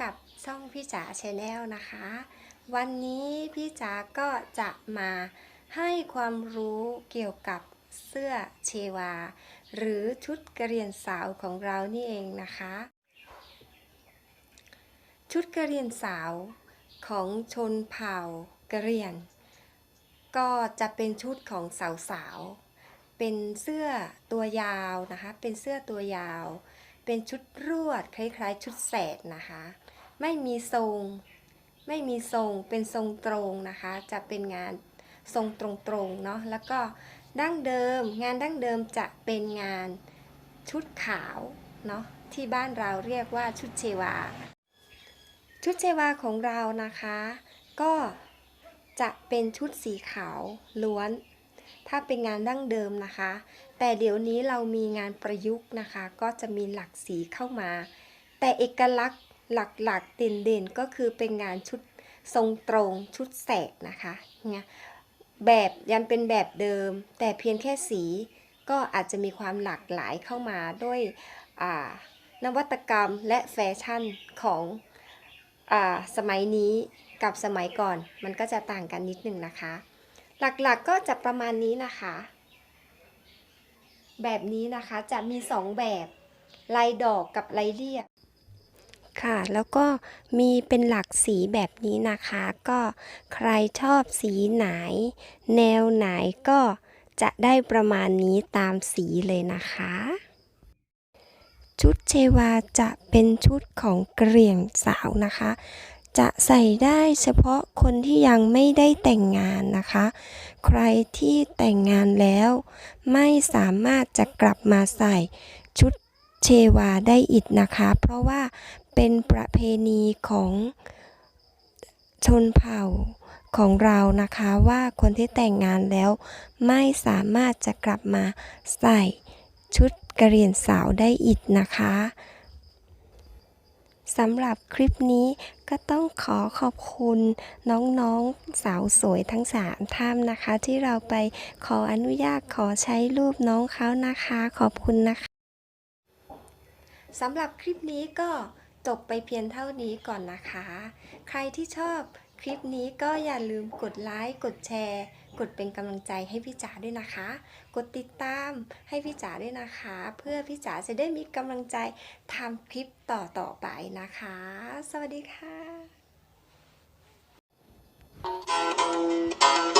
กับซ่องพี่จ๋าชาแนลนะคะ วันนี้พี่จ๋าก็จะมาให้ความรู้เกี่ยวกับเสื้อเชวา หรือชุดกระเรียนสาวของเรานี่เองนะคะ ชุดกระเรียนสาวของชนเผ่ากระเรียงก็จะเป็นชุดของสาวๆเป็นเสื้อตัวยาวนะคะ เป็นเสื้อตัวยาว เป็นชุดรวดคล้ายๆ ชุดแสดนะคะ ไม่มีทรง ไม่มีทรงเป็นทรงตรงนะคะ จะเป็นงานทรงตรงๆเนาะแล้วก็ดั้งเดิม งานดั้งเดิมจะเป็นงานชุดขาวเนาะที่บ้านเราเรียกว่าชุดเชวา ชุดเชวาของเรานะคะ ก็จะเป็นชุดสีขาวล้วน ถ้าเป็นงานดั้งเดิมนะคะ แต่เดี๋ยวนี้เรามีงานประยุกต์นะคะ ก็จะมีหลักสีเข้ามา แต่เอกลักษณ์หลักๆเด่นๆก็คือเป็นงานชุดทรงตรงชุดแสกนะคะเนี่ยแบบยังเป็นแบบเดิม แต่เพียงแค่สีก็อาจจะมีความหลากหลายเข้ามาด้วยนวัตกรรมและแฟชั่นของอสมัยนี้กับสมัยก่อนมันก็จะต่างกันนิดนึงนะคะ หลักๆก็จะประมาณนี้นะคะ แบบนี้นะคะจะมีสองแบบลายดอกกับลายเรียบค่ะแล้วก็มีเป็นหลักสีแบบนี้นะคะ ก็ใครชอบสีไหน แนวไหนก็จะได้ประมาณนี้ตามสีเลยนะคะ ชุดเชวาจะเป็นชุดของเหรี่ยงสาวนะคะ จะใส่ได้เฉพาะคนที่ยังไม่ได้แต่งงานนะคะ ใครที่แต่งงานแล้ว ไม่สามารถจะกลับมาใส่ชุดเชวาได้อีกนะคะ เพราะว่าเป็นประเพณีของชนเผ่าของเรานะคะว่าคนที่แต่งงานแล้ว ไม่สามารถจะกลับมาใส่ชุดกระเหรี่ยงสาวได้อีกนะคะ สำหรับคลิปนี้ก็ต้องขอขอบคุณน้องๆสาวสวยทั้งสามท่านนะคะ ที่เราไปขออนุญาตขอใช้รูปน้องเขานะคะ ขอบคุณนะคะสำหรับคลิปนี้ก็จบไปเพียงเท่านี้ก่อนนะคะ ใครที่ชอบคลิปนี้ก็อย่าลืมกดไลค์กดแชร์ กดเป็นกำลังใจให้พี่จ๋าด้วยนะคะ กดติดตามให้พี่จ๋าด้วยนะคะ เพื่อพี่จ๋าจะได้มีกำลังใจทำคลิปต่อๆไปนะคะ สวัสดีค่ะ